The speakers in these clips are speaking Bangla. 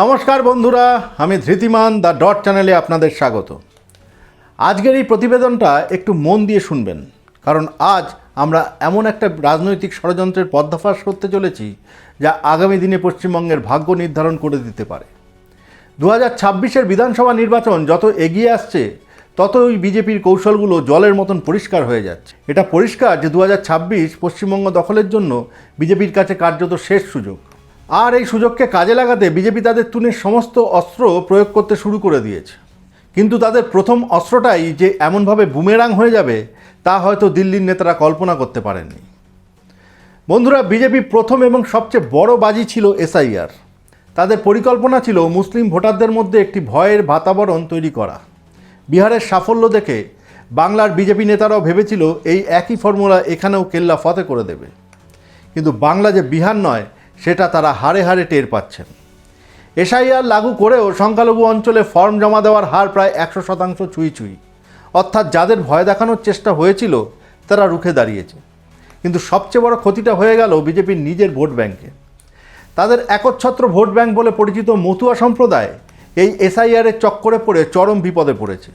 নমস্কার বন্ধুরা, আমি ধৃতিমান দ্য ডট চ্যানেলে আপনাদের স্বাগত। আজকের এই প্রতিবেদনটা একটু মন দিয়ে শুনবেন, কারণ আজ আমরা এমন একটা রাজনৈতিক ষড়যন্ত্রের পর্দাফাশ করতে চলেছি, যা আগামী দিনে পশ্চিমবঙ্গের ভাগ্য নির্ধারণ করে দিতে পারে। দু হাজার ছাব্বিশের বিধানসভা নির্বাচন যত এগিয়ে আসছে, ততই বিজেপির কৌশলগুলো জলের মতন পরিষ্কার হয়ে যাচ্ছে। এটা পরিষ্কার যে দু হাজার ছাব্বিশ পশ্চিমবঙ্গ দখলের জন্য বিজেপির কাছে কার্যত শেষ সুযোগ। আর এই সুযোগকে কাজে লাগাতে বিজেপি তাদের তুনের সমস্ত অস্ত্র প্রয়োগ করতে শুরু করে দিয়েছে। কিন্তু তাদের প্রথম অস্ত্রটাই যে এমনভাবে বুমেরাং হয়ে যাবে, তা হয়তো দিল্লির নেতারা কল্পনা করতে পারেননি। বন্ধুরা, বিজেপি প্রথম এবং সবচেয়ে বড় বাজি ছিল এসআইআর। তাদের পরিকল্পনা ছিল মুসলিম ভোটারদের মধ্যে একটি ভয়ের বাতাবরণ তৈরি করা। বিহারের সাফল্য দেখে বাংলার বিজেপি নেতারাও ভেবেছিল এই একই ফর্মুলা এখানেও কেল্লা ফতে করে দেবে। কিন্তু বাংলা যে বিহার নয় সেটা তারা হারে হারে টের পাচ্ছেন। এসআইআর লাগু করেও সংখ্যালঘু অঞ্চলে ফর্ম জমা দেওয়ার হার প্রায় একশো শতাংশ ছুঁই ছুঁই অর্থাৎ যাদের ভয় দেখানোর চেষ্টা হয়েছিল, তারা রুখে দাঁড়িয়েছে। কিন্তু সবচেয়ে বড় ক্ষতিটা হয়ে গেল বিজেপির নিজের ভোট ব্যাংকে। তাদের একচ্ছত্র ভোট ব্যাংক বলে পরিচিত মতুয়া সম্প্রদায় এই এসআইআরের চক্করে পড়ে চরম বিপদে পড়েছে।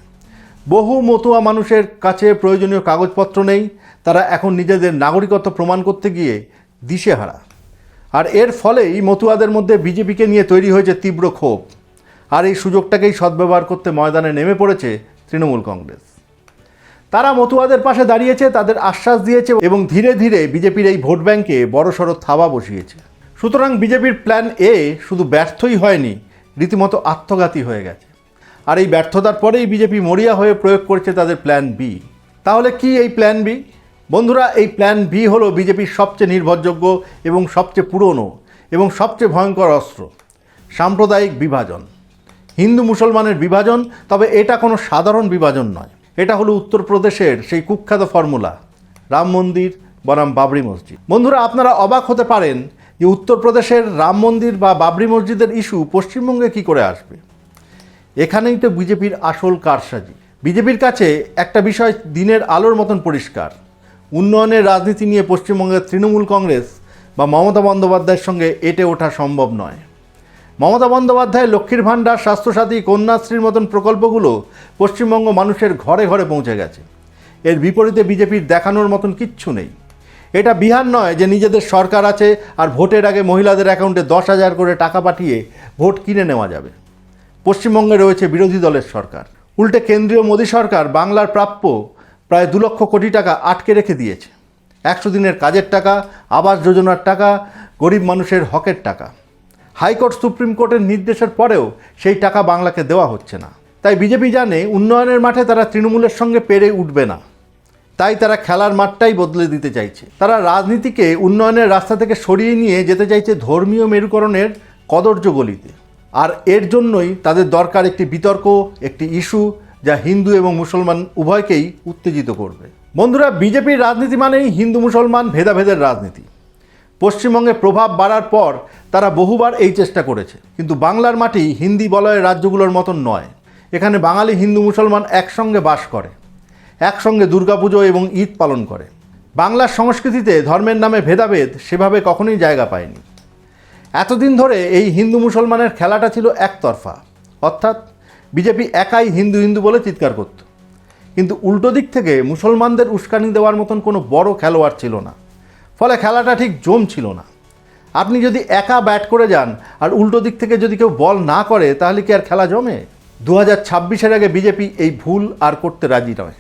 বহু মতুয়া মানুষের কাছে প্রয়োজনীয় কাগজপত্র নেই, তারা এখন নিজেদের নাগরিকত্ব প্রমাণ করতে গিয়ে দিশেহারা। আর এর ফলেই মতুয়াদের মধ্যে বিজেপিকে নিয়ে তৈরি হয়েছে তীব্র ক্ষোভ। আর এই সুযোগটাকেই সদ্ব্যবহার করতে ময়দানে নেমে পড়েছে তৃণমূল কংগ্রেস। তারা মতুয়াদের পাশে দাঁড়িয়েছে, তাদের আশ্বাস দিয়েছে এবং ধীরে ধীরে বিজেপির এই ভোট ব্যাংকে বড়সড় থাবা বসিয়েছে। সুতরাং বিজেপির প্ল্যান এ শুধু ব্যর্থই হয়নি, রীতিমতো আত্মঘাতী হয়ে গেছে। আর এই ব্যর্থতার পরেই বিজেপি মরিয়া হয়ে প্রয়োগ করছে তাদের প্ল্যান বি। তাহলে কি এই প্ল্যান বি? বন্ধুরা, এই প্ল্যান বি হলো বিজেপির সবচেয়ে নির্ভরযোগ্য এবং সবচেয়ে পুরনো এবং সবচেয়ে ভয়ঙ্কর অস্ত্র, সাম্প্রদায়িক বিভাজন। হিন্দু মুসলমানের বিভাজন, তবে এটা কোনো সাধারণ বিভাজন নয়। এটা হলো উত্তরপ্রদেশের সেই কুখ্যাত ফর্মুলা, রাম মন্দির, বনাম বাবরি মসজিদ। বন্ধুরা, আপনারা অবাক হতে পারেন যে উত্তরপ্রদেশের রাম মন্দির বা বাবরি মসজিদের ইস্যু পশ্চিমবঙ্গে কি করে আসবে। এখানেই তো বিজেপির আসল কারসাজি। বিজেপির কাছে একটা বিষয় দিনের আলোর মতন পরিষ্কার। উন্নয়নের রাজনীতি নিয়ে পশ্চিমবঙ্গের তৃণমূল কংগ্রেস বা মমতা বন্দ্যোপাধ্যায়ের সঙ্গে এটে ওঠা সম্ভব নয়। মমতা বন্দ্যোপাধ্যায়, লক্ষ্মীর ভাণ্ডার, স্বাস্থ্যসাথী, কন্যাশ্রীর মতন প্রকল্পগুলো পশ্চিমবঙ্গ মানুষের ঘরে ঘরে পৌঁছে গেছে। এর বিপরীতে বিজেপির দেখানোর মতন কিচ্ছু নেই। এটা বিহার নয় যে নিজেদের সরকার আছে আর ভোটের আগে মহিলাদের অ্যাকাউন্টে দশ হাজার করে টাকা পাঠিয়ে ভোট কিনে নেওয়া যাবে। পশ্চিমবঙ্গে রয়েছে বিরোধী দলের সরকার। উল্টে কেন্দ্রীয় মোদী সরকার বাংলার প্রাপ্য প্রায় দু লক্ষ কোটি টাকা আটকে রেখে দিয়েছে। একশো দিনের কাজের টাকা, আবাস যোজনার টাকা, গরিব মানুষের হকের টাকা। হাইকোর্ট সুপ্রিম কোর্টের নির্দেশের পরেও সেই টাকা বাংলাকে দেওয়া হচ্ছে না। তাই বিজেপি জানে উন্নয়নের মাঠে তারা তৃণমূলের সঙ্গে পেরে উঠবে না। তাই তারা খেলার মাঠটাই বদলে দিতে চাইছে। তারা রাজনীতিকে উন্নয়নের রাস্তা থেকে সরিয়ে নিয়ে যেতে চাইছে ধর্মীয় মেরুকরণের কদর্য গলিতে। আর এর জন্যই তাদের দরকার একটি বিতর্ক, একটি ইস্যু যা হিন্দু এবং মুসলমান উভয়কেই উত্তেজিত করবে। বন্ধুরা, বিজেপির রাজনীতি মানেই হিন্দু মুসলমান ভেদাভেদের রাজনীতি। পশ্চিমবঙ্গে প্রভাব বাড়ার পর তারা বহুবার এই চেষ্টা করেছে, কিন্তু বাংলার মাটি হিন্দি বলয়ের রাজ্যগুলোর মতন নয়। এখানে বাঙালি হিন্দু মুসলমান একসঙ্গে বাস করে, একসঙ্গে দুর্গাপুজো এবং ঈদ পালন করে। বাংলার সংস্কৃতিতে ধর্মের নামে ভেদাভেদ সেভাবে কখনোই জায়গা পায়নি। এতদিন ধরে এই হিন্দু মুসলমানের খেলাটা ছিল একতরফা, অর্থাৎ বিজেপি একাই হিন্দু হিন্দু বলে চিৎকার করত। কিন্তু উল্টো দিক থেকে মুসলমানদের উস্কানি দেওয়ার মতন কোনো বড় খেলোয়াড় ছিল না। ফলে খেলাটা ঠিক জম ছিল না। আপনি যদি একা ব্যাট করে যান আর উল্টো দিক থেকে যদি কেউ বল না করে, তাহলে কি আর খেলা জমে? দু হাজার ছাব্বিশের আগে বিজেপি এই ভুল আর করতে রাজি নয়।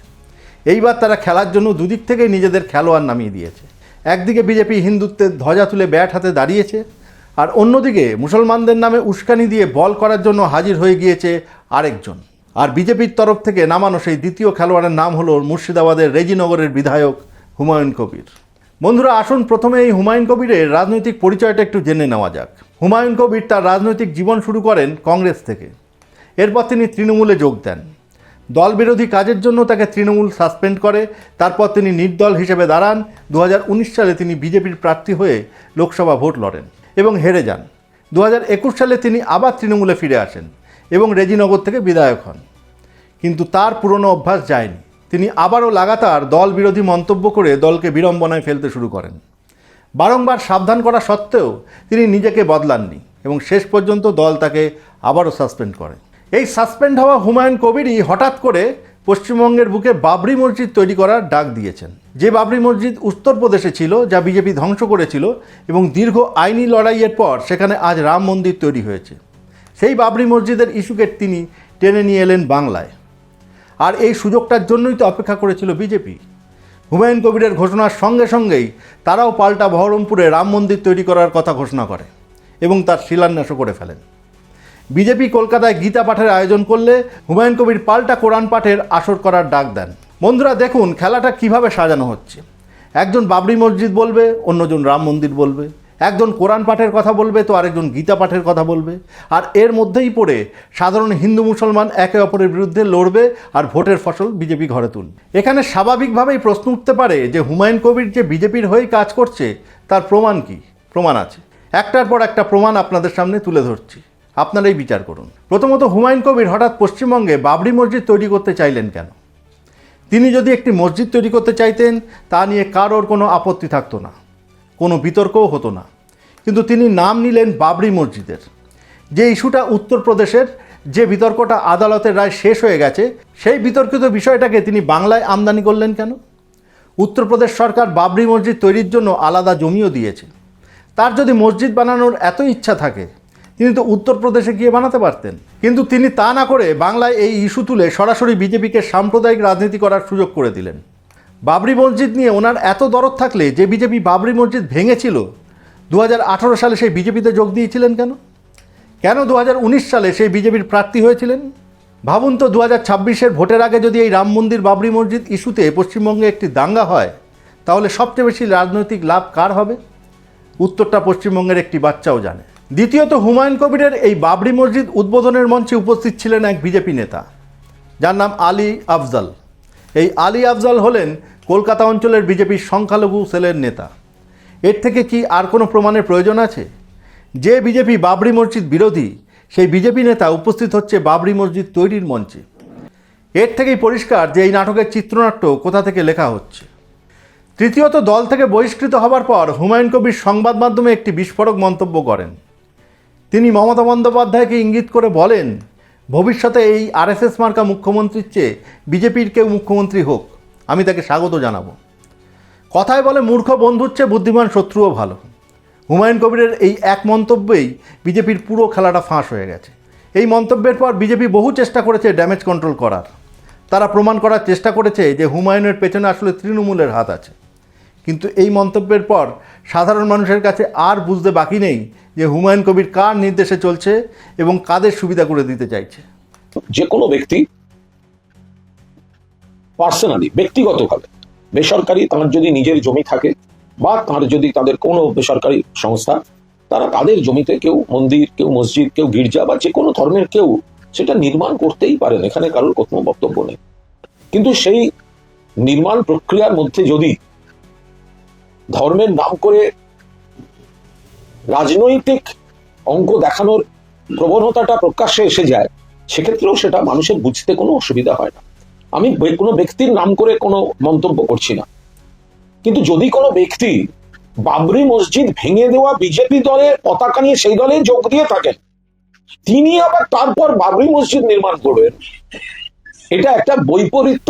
এইবার তারা খেলার জন্য দুদিক থেকেই নিজেদের খেলোয়াড় নামিয়ে দিয়েছে। একদিকে বিজেপি হিন্দুত্বের ধ্বজা তুলে ব্যাট হাতে দাঁড়িয়েছে আর অন্যদিকে মুসলমানদের নামে উস্কানি দিয়ে বল করার জন্য হাজির হয়ে গিয়েছে আরেকজন। আর বিজেপির তরফ থেকে নামানো সেই দ্বিতীয় খেলোয়াড়ের নাম হলো মুর্শিদাবাদের রেজিনগরের বিধায়ক হুমায়ুন কবির। বন্ধুরা, আসুন প্রথমে এই হুমায়ুন কবিরের রাজনৈতিক পরিচয়টা একটু জেনে নেওয়া যাক। হুমায়ুন কবির তার রাজনৈতিক জীবন শুরু করেন কংগ্রেস থেকে। এরপর তিনি তৃণমূলে যোগ দেন। দল বিরোধী কাজের জন্য তাকে তৃণমূল সাসপেন্ড করে। তারপর তিনি নির্দল হিসেবে দাঁড়ান। দু হাজার উনিশ সালে তিনি বিজেপির প্রার্থী হয়ে লোকসভা ভোট লড়েন। এবং হেরে যান। দু হাজার একুশ সালে তিনি আবার তৃণমূলে ফিরে আসেন এবং রেজিনগর থেকে বিধায়ক হন। কিন্তু তার পুরনো অভ্যাস যায়নি। তিনি আবারও লাগাতার দল বিরোধী মন্তব্য করে দলকে বিড়ম্বনায় ফেলতে শুরু করেন। বারংবার সাবধান করা সত্ত্বেও তিনি নিজেকে বদলাননি এবং শেষ পর্যন্ত দল তাকে আবারও সাসপেন্ড করে। এই সাসপেন্ড হওয়া হুমায়ুন কবিরই হঠাৎ করে পশ্চিমবঙ্গের বুকে বাবরি মসজিদ তৈরি করার ডাক দিয়েছেন। যে বাবরি মসজিদ উত্তরপ্রদেশে ছিল, যা বিজেপি ধ্বংস করেছিল এবং দীর্ঘ আইনি লড়াইয়ের পর সেখানে আজ রাম মন্দির তৈরি হয়েছে। সেই বাবরি মসজিদের ইস্যুকে তিনি টেনে নিয়ে এলেন বাংলায়। আর এই সুযোগটার জন্যই তো অপেক্ষা করেছিল বিজেপি। হুমায়ুন কবিরের ঘোষণার সঙ্গে সঙ্গেই তারাও পাল্টা বহরমপুরে রাম মন্দির তৈরি করার কথা ঘোষণা করে এবং তার শিলান্যাসও করে ফেলেন। বিজেপি কলকাতায় গীতা পাঠের আয়োজন করলে হুমায়ুন কবির পাল্টা কোরআন পাঠের আসর করার ডাক দেন। বন্ধুরা, দেখুন খেলাটা কীভাবে সাজানো হচ্ছে। একজন বাবরি মসজিদ বলবে, অন্যজন রাম মন্দির বলবে। একজন কোরআন পাঠের কথা বলবে, তো আরেকজন গীতা পাঠের কথা বলবে। আর এর মধ্যেই পড়ে সাধারণ হিন্দু মুসলমান একে অপরের বিরুদ্ধে লড়বে আর ভোটের ফসল বিজেপি ঘরে তুলবে। এখানে স্বাভাবিকভাবেই প্রশ্ন উঠতে পারে যে হুমায়ুন কবির যে বিজেপির হয়েই কাজ করছে, তার প্রমাণ কি? প্রমাণ আছে। একটার পর একটা প্রমাণ আপনাদের সামনে তুলে ধরছি। আপনারাই বিচার করুন। প্রথমত হুমায়ুন কবির হঠাৎ পশ্চিমবঙ্গে বাবরি মসজিদ তৈরি করতে চাইলেন কেন? তিনি যদি একটি মসজিদ তৈরি করতে চাইতেন, তা নিয়ে কারোর কোনো আপত্তি থাকতো না, কোনো বিতর্কও হতো না। কিন্তু তিনি নাম নিলেন বাবরি মসজিদের। যে ইস্যুটা উত্তরপ্রদেশের, যে বিতর্কটা আদালতের রায় শেষ হয়ে গেছে, সেই বিতর্কিত বিষয়টাকে তিনি বাংলায় আমদানি করলেন কেন? উত্তরপ্রদেশ সরকার বাবরি মসজিদ তৈরির জন্য আলাদা জমিও দিয়েছে। তার যদি মসজিদ বানানোর এত ইচ্ছা থাকে তিনি তো উত্তরপ্রদেশে গিয়ে বানাতে পারতেন। কিন্তু তিনি তা না করে বাংলায় এই ইস্যু তুলে সরাসরি বিজেপিকে সাম্প্রদায়িক রাজনীতি করার সুযোগ করে দিলেন। বাবরি মসজিদ নিয়ে ওনার এত দরদ থাকলে যে বিজেপি বাবরি মসজিদ ভেঙেছিল দু হাজার আঠারো সালে সেই বিজেপিতে যোগ দিয়েছিলেন কেন? কেন দু হাজার উনিশ সালে সেই বিজেপির প্রার্থী হয়েছিলেন? ভাবুন তো দু হাজার ভোটের আগে যদি এই রাম মন্দির বাবরি মসজিদ ইস্যুতে পশ্চিমবঙ্গে একটি দাঙ্গা হয়, তাহলে সবচেয়ে বেশি রাজনৈতিক লাভ কার হবে? উত্তরটা পশ্চিমবঙ্গের একটি বাচ্চাও জানে। দ্বিতীয়ত, হুমায়ুন কবিরের এই বাবরি মসজিদ উদ্বোধনের মঞ্চে উপস্থিত ছিলেন এক বিজেপি নেতা। যার নাম আলী আফজাল। এই আলী আফজাল হলেন কলকাতা অঞ্চলের বিজেপির সংখ্যালঘু সেলের নেতা। এর থেকে কি আর কোনো প্রমাণের প্রয়োজন আছে? যে বিজেপি বাবরি মসজিদ বিরোধী, সেই বিজেপি নেতা উপস্থিত হচ্ছে বাবরি মসজিদ তৈরির মঞ্চে। এর থেকেই পরিষ্কার যে এই নাটকের চিত্রনাট্য কোথা থেকে লেখা হচ্ছে। তৃতীয়ত, দল থেকে বহিষ্কৃত হবার পর হুমায়ুন কবির সংবাদ মাধ্যমে একটি বিস্ফোরক মন্তব্য করেন। তিনি মমতা বন্দ্যোপাধ্যায়কে ইঙ্গিত করে বলেন, ভবিষ্যতে এই আরএসএস মার্কা মুখ্যমন্ত্রীর চেয়ে বিজেপির কেউ মুখ্যমন্ত্রী হোক, আমি তাকে স্বাগত জানাব। কথায় বলে মূর্খ বন্ধুর চেয়ে বুদ্ধিমান শত্রুও ভালো। হুমায়ুন কবিরের এই এক মন্তব্যেই বিজেপির পুরো খেলাটা ফাঁস হয়ে গেছে। এই মন্তব্যের পর বিজেপি বহু চেষ্টা করেছে ড্যামেজ কন্ট্রোল করার। তারা প্রমাণ করার চেষ্টা করেছে যে হুমায়ুনের পেছনে আসলে তৃণমূলের হাত আছে। কিন্তু এই মন্তব্যের পর সাধারণ মানুষের কাছে আর বুঝতে বাকি নেই যে হুমায়ুন কবির কার নির্দেশে চলছে এবং কাদের সুবিধা করে দিতে চাইছে। যে কোনো ব্যক্তি পার্সোনালি, ব্যক্তিগতভাবে, বেসরকারি তার যদি নিজের জমি থাকে বা তার যদি তাদের কোনো বেসরকারি সংস্থা, তারা তাদের জমিতে কেউ মন্দির, কেউ মসজিদ, কেউ গির্জা বা যে কোনো ধর্মের কেউ সেটা নির্মাণ করতেই পারেন, এখানে কারোর কোনো বক্তব্য নেই। কিন্তু সেই নির্মাণ প্রক্রিয়ার মধ্যে যদি ধর্মের নাম করে রাজনৈতিক অঙ্ক দেখানোর প্রবণতাটা প্রকাশ্যে এসে যায়, সেক্ষেত্রেও সেটা মানুষের বুঝতে কোনো অসুবিধা হয় না। আমি কোনো ব্যক্তির নাম করে কোনো মন্তব্য করছি না। কিন্তু যদি কোনো ব্যক্তি বাবরি মসজিদ ভেঙে দেওয়া বিজেপি দলের পতাকা নিয়ে সেই দলে যোগ দিয়ে থাকেন, তিনি আবার তারপর বাবরি মসজিদ নির্মাণ করবেন, এটা একটা বৈপরীত্য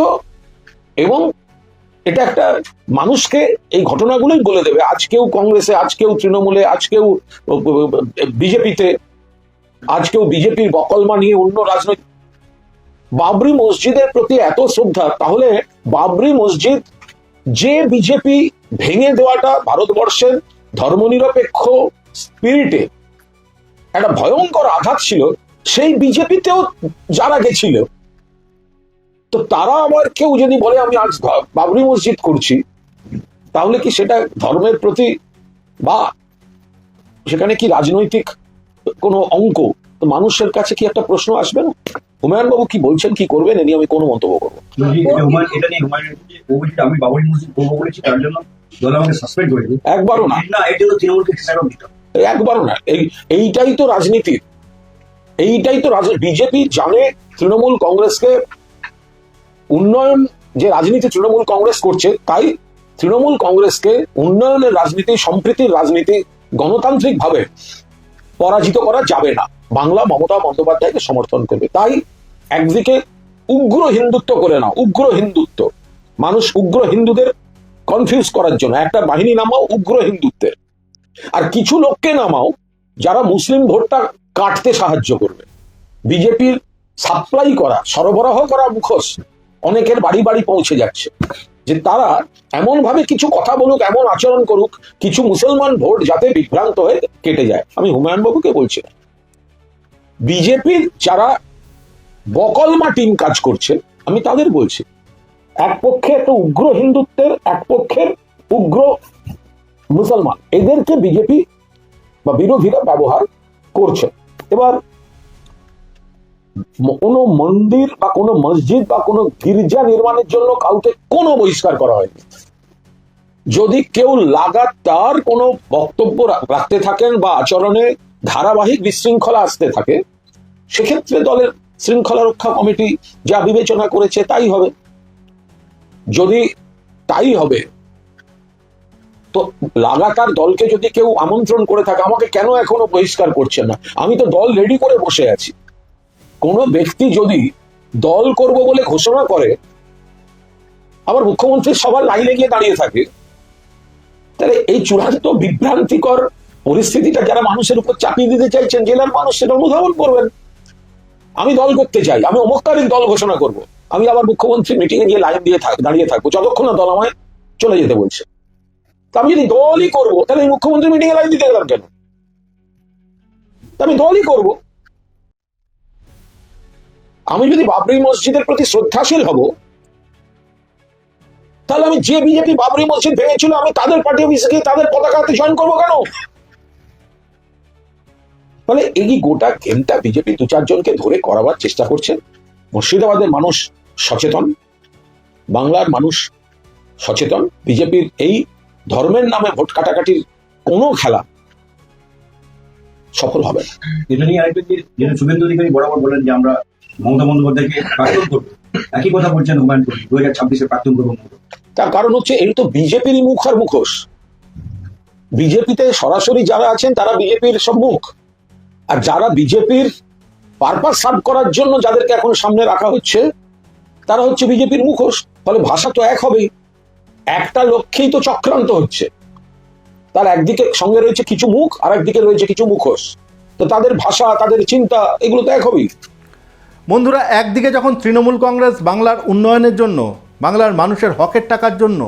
এবং এটা একটা মানুষকে এই ঘটনাগুলোই বলে দেবে। আজকেও কংগ্রেসে আজকেও তৃণমূলে আজকেও বিজেপিতে আজকেও বিজেপির বকলমা নিয়ে অন্য রাজনৈতিক বাবরি মসজিদের প্রতি এত শ্রদ্ধা, তাহলে বাবরি মসজিদ যে বিজেপি ভেঙে দেওয়াটা ভারতবর্ষের ধর্মনিরপেক্ষ স্পিরিটে একটা ভয়ঙ্কর আঘাত ছিল, সেই বিজেপিতেও যারা গেছিল তো তারা আবার কেউ যদি বলে আমি আজ বাবরি মসজিদ করছি তাহলে কি সেটা ধর্মের প্রতি বা সেখানে কি রাজনৈতিক কোনো অঙ্ক? তো মানুষের কাছে কি একটা প্রশ্ন আসবে না? হুমায়ুন বাবু কি বলছেন কি করবেন এ নিয়ে আমি কোনো মন্তব্য করব একবারও না। একবারও না। এই এইটাই তো রাজনীতি। এইটাই তো বিজেপি জানে তৃণমূল কংগ্রেসকে উন্নয়ন যে রাজনীতি তৃণমূল কংগ্রেস করছে, তাই তৃণমূল কংগ্রেসকে উন্নয়নের রাজনীতি, সম্প্রীতির রাজনীতি গণতান্ত্রিক ভাবে পরাজিত করা যাবে না। বাংলা মমতা বন্দ্যোপাধ্যায়কে সমর্থন করবে। তাই একদিকে উগ্র হিন্দুত্ব করে না উগ্র হিন্দুত্ব। মানুষ উগ্র হিন্দুদের কনফিউজ করার জন্য, একটা বাহিনী নামাও উগ্র হিন্দুত্বের। আর কিছু লোককে নামাও যারা মুসলিম ভোটটা কাটতে সাহায্য করবে। বিজেপির সাপ্লাই করা, সরবরাহ করা মুখোশ অনেকের বাড়ি বাড়ি পৌঁছে যাচ্ছে। যে তারা এমন ভাবে কিছু কথা বলুক, এমন আচরণ করুক, কিছু মুসলমান ভোট যাতে বিভ্রান্ত হয়ে কেটে যায়। আমি হুমায়ুন বাবুকে বলছি, বিজেপির যারা বকলমা টিম কাজ করছে, আমি তাদের বলছি, এক পক্ষে একটা উগ্র হিন্দুত্বের, এক পক্ষের উগ্র মুসলমান, এদেরকে বিজেপি বা বিরোধীরা ব্যবহার করছে। এবার কোনো মন্দির বা কোনো মসজিদ বা কোনো গির্জা নির্মাণের জন্য কাউকে কোনো বহিষ্কার করা হয়নি। যদি কেউ লাগাতার কোনো বক্তব্য রাখতে থাকেন বা আচরণে ধারাবাহিক বিশৃঙ্খলা আসতে থাকে, সেক্ষেত্রে দলের শৃঙ্খলা রক্ষা কমিটি যা বিবেচনা করেছে তাই হবে। যদি তাই হবে, তো লাগাতার দলকে যদি কেউ আমন্ত্রণ করে থাকে, আমাকে কেন এখনও বহিষ্কার করছেন না? আমি তো দল রেডি করে বসে আছি। কোনো ব্যক্তি যদি দল করব বলে ঘোষণা করে, আবার মুখ্যমন্ত্রী সবার লাইনে গিয়ে দাঁড়িয়ে থাকে, তাহলে এই চূড়ান্ত বিভ্রান্তিকর পরিস্থিতিটা যারা মানুষের উপর চাপিয়ে দিতে চাইছেন জেলার মানুষ সেটা অনুধাবন করবেন। আমি দল করতে চাই, আমি অমুক তারিখ দল ঘোষণা করব, আমি আবার মুখ্যমন্ত্রী মিটিং এ গিয়ে লাইন দিয়ে থাক, দাঁড়িয়ে থাকব, যতক্ষণ না দল আমায় চলে যেতে বলছে। তা আমি যদি দলই করব, তাহলে মুখ্যমন্ত্রী মিটিং এ লাইন দিতে গেলাম কেন? আমি দলই করব। আমি যদি বাবরি মসজিদের প্রতি শ্রদ্ধাশীল হব, তাহলে আমি যে বিজেপি বাবরি মসজিদ ভেঙেছিল, আমি তাদের পার্টি অফিসে গিয়ে তাদের পতাকাতে জয়েন করব কেন? ফলে এই গোটা গেমটা বিজেপি দু চারজনকে ধরে করাবার চেষ্টা করছে? মুর্শিদাবাদের মানুষ সচেতন, বাংলার মানুষ সচেতন, বিজেপির এই ধর্মের নামে ভোট কাটাকাটির কোনো খেলা সফল হবে না। শুভেন্দু অধিকারী বরাবর বলেন যে আমরা মমতা বন্দ্যোপাধ্যায়কে প্রাক্তন করব। একই কথা বলছেন হুমায়ুন কবির দু হাজার ছাব্বিশে প্রাক্তন করব তার কারণ হচ্ছে এই তো বিজেপিরই মুখ আর মুখোশ। বিজেপিতে সরাসরি যারা আছেন, তারা বিজেপির সব মুখ। আর যারা বিজেপির পারপাস সার্ভ করার জন্য যাদেরকে এখন সামনে রাখা হচ্ছে, তারা হচ্ছে বিজেপির মুখোশ। ফলে ভাষা তো এক হবেই। একটা লক্ষ্যেই তো চক্রান্ত হচ্ছে। তার একদিকে সঙ্গে রয়েছে কিছু মুখ আর একদিকে রয়েছে কিছু মুখোশ। তো তাদের ভাষা, তাদের চিন্তা, এগুলো তো এক হবেই। বন্ধুরা, একদিকে যখন তৃণমূল কংগ্রেস বাংলার উন্নয়নের জন্য, বাংলার মানুষের হকের টাকার জন্য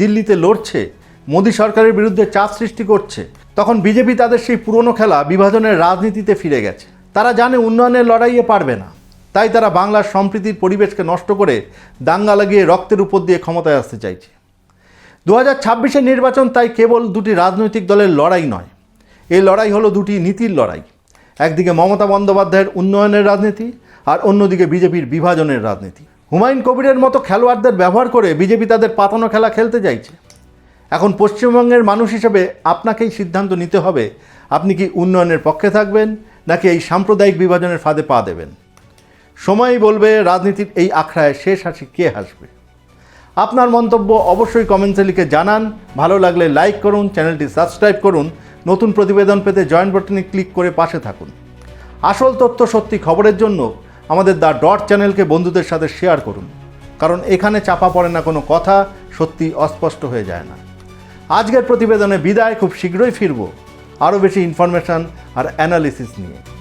দিল্লিতে লড়ছে, মোদী সরকারের বিরুদ্ধে চাপ সৃষ্টি করছে, তখন বিজেপি তাদের সেই পুরনো খেলা বিভাজনের রাজনীতিতে ফিরে গেছে। তারা জানে উন্নয়নের লড়াইয়ে পারবে না। তাই তারা বাংলার সম্প্রীতির পরিবেশকে নষ্ট করে দাঙ্গা লাগিয়ে রক্তের উপর দিয়ে ক্ষমতায় আসতে চাইছে। দু হাজার নির্বাচন তাই কেবল দুটি রাজনৈতিক দলের লড়াই নয়, এই লড়াই হলো দুটি নীতির লড়াই। একদিকে মমতা বন্দ্যোপাধ্যায়ের উন্নয়নের রাজনীতি আর অন্যদিকে বিজেপির বিভাজনের রাজনীতি। হুমায়ুন কবিরের মতো খেলোয়াড়দের ব্যবহার করে বিজেপি তাদের পাতানো খেলা খেলতে চাইছে এখন পশ্চিমবঙ্গের মানুষ হিসেবে আপনাকেই সিদ্ধান্ত নিতে হবে, আপনি কি উন্নয়নের পক্ষে থাকবেন, নাকি এই সাম্প্রদায়িক বিভাজনের ফাঁদে পা দেবেন? সময়ই বলবে রাজনীতির এই আখড়ায় শেষ হাসি কে হাসবে? আপনার মন্তব্য অবশ্যই কমেন্টসে লিখে জানান। ভালো লাগলে লাইক করুন, চ্যানেলটি সাবস্ক্রাইব করুন। নতুন প্রতিবেদন পেতে জয়েন্ট বাটনে ক্লিক করে পাশে থাকুন। আসল তথ্য সত্যি খবরের জন্য আমাদের দ্য ডট চ্যানেলকে বন্ধুদের সাথে শেয়ার করুন। কারণ এখানে চাপা পড়ে না কোনো কথা, সত্যি অস্পষ্ট হয়ে যায় না। আজকের প্রতিবেদনে বিদায়, খুব শীঘ্রই ফিরব। আরও বেশি ইনফরমেশান আর অ্যানালিসিস নিয়ে।